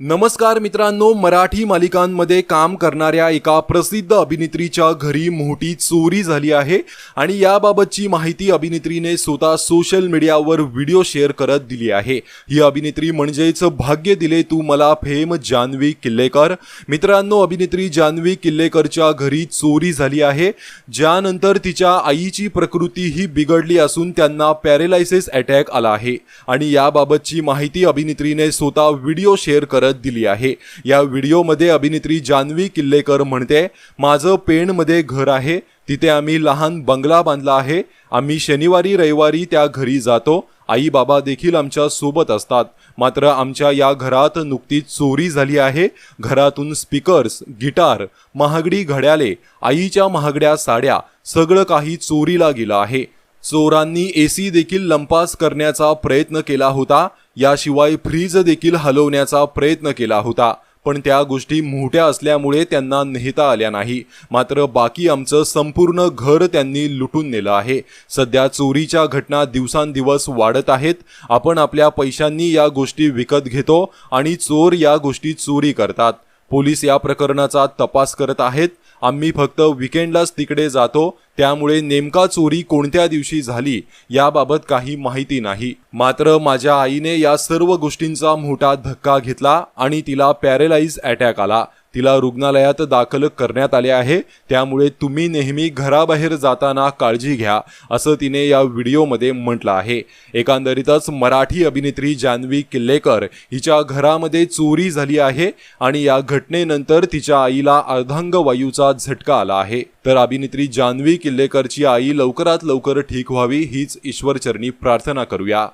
नमस्कार मित्रांनो मराठी मालिकांमध्ये काम करणाऱ्या एका प्रसिद्ध अभिनेत्रीच्या घरी मोठी चोरी झाली आहे आणि याबाबतची माहिती अभिनेत्रीने स्वतः सोशल मीडियावर व्हिडिओ शेअर करत दिली आहे. ही अभिनेत्री म्हणजेच भाग्य दिले तू मला फेम जान्हवी किल्लेकर. मित्रांनो अभिनेत्री जान्हवी किल्लेकरच्या घरी चोरी झाली आहे. ज्यानंतर तिच्या आईची प्रकृती ही बिघडली असून त्यांना पॅरेलायसिस अटॅक आला आहे. आणि याबाबतची माहिती अभिनेत्रीने स्वतः व्हिडिओ शेअर करत दिली आहे. या व्हिडिओमध्ये अभिनेत्री जान्हवी किल्लेकर म्हणते माझं पेणमध्ये घर आहे तिथे आम्ही लहान बंगला बांधला आहे. आम्ही शनिवारी रविवारी त्या घरी जातो. आई बाबा देखील आमच्यासोबत असतात. मात्र आमच्या या घरात नुकतीच चोरी झाली आहे. घरातून स्पीकर्स गिटार महागडी घड्याले आईच्या महागड्या साड्या सगळं काही चोरीला गेलं आहे. चोरांनी एसी देखील लंपास करण्याचा प्रयत्न केला होता. याशिवाय फ्रीज देखील हलवण्याचा प्रयत्न केला होता. पण त्या गोष्टी मोठ्या असल्यामुळे त्यांना नेता आल्या नाही. मात्र बाकी आमचं संपूर्ण घर त्यांनी लुटून नेलं आहे. सध्या चोरीच्या घटना दिवसांदिवस वाढत आहेत. आपण आपल्या पैशांनी या गोष्टी विकत घेतो आणि चोर या गोष्टी चोरी करतात. पोलीस या प्रकरणाचा तपास करत आहेत. आम्ही फक्त विकेंडलाच तिकडे जातो. त्यामुळे नेमका चोरी कोणत्या दिवशी झाली याबाबत काही माहिती नाही. मात्र माझ्या आईने या सर्व गोष्टींचा मोठा धक्का घेतला आणि तिला पॅरेलाइज अटॅक आला. तिला रुग्णालयात दाखल करण्यात आले आहे. त्यामुळे तुम्ही नेहमी घराबाहेर जाताना काळजी घ्या असं तिने या व्हिडिओमध्ये म्हटलं आहे. एकंदरीतच मराठी अभिनेत्री जान्हवी किल्लेकर हिच्या घरामध्ये चोरी झाली आहे आणि या घटनेनंतर तिच्या आईला अर्धांग वायूचा झटका आला आहे. तर अभिनेत्री जान्हवी किल्लेकरची आई लवकरात लवकर ठीक व्हावी हीच ईश्वरचरणी प्रार्थना करूया.